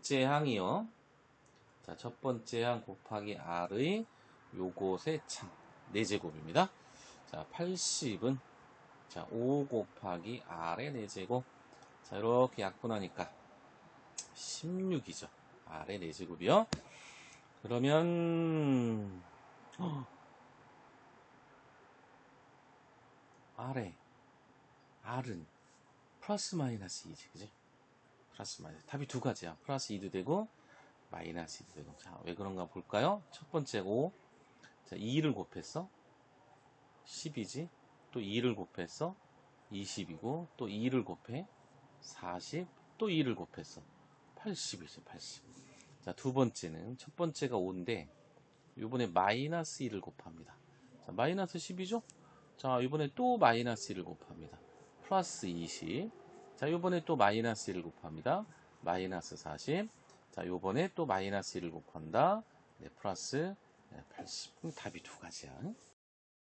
번째 항이요. 자, 첫 번째 항 곱하기 R의 요것의 창. 4제곱입니다. 자, 80은 자, 5 곱하기 R의 4제곱. 자, 이렇게 약분하니까 16이죠. R의 4제곱이요. 그러면 어, R의 R은 플러스 마이너스 2지, 그지? 플러스 마이너스. 답이 두 가지야. 플러스 2도 되고, 마이너스 2도 되고. 자, 왜 그런가 볼까요? 첫 번째 5. 자, 2를 곱했어. 10이지. 또 2를 곱했어. 20이고, 또 2를 곱해. 40. 또 2를 곱했어. 80이지, 80. 자, 두 번째는, 첫 번째가 5인데, 요번에 마이너스 1을 곱합니다. 자, 마이너스 10이죠? 자, 이번에 또 마이너스 1을 곱합니다. 플러스 20. 자, 요번에 또 마이너스 1을 곱합니다. 마이너스 40. 자, 요번에 또 마이너스 1을 곱한다. 네, 플러스 네, 80. 그럼 답이 두 가지야.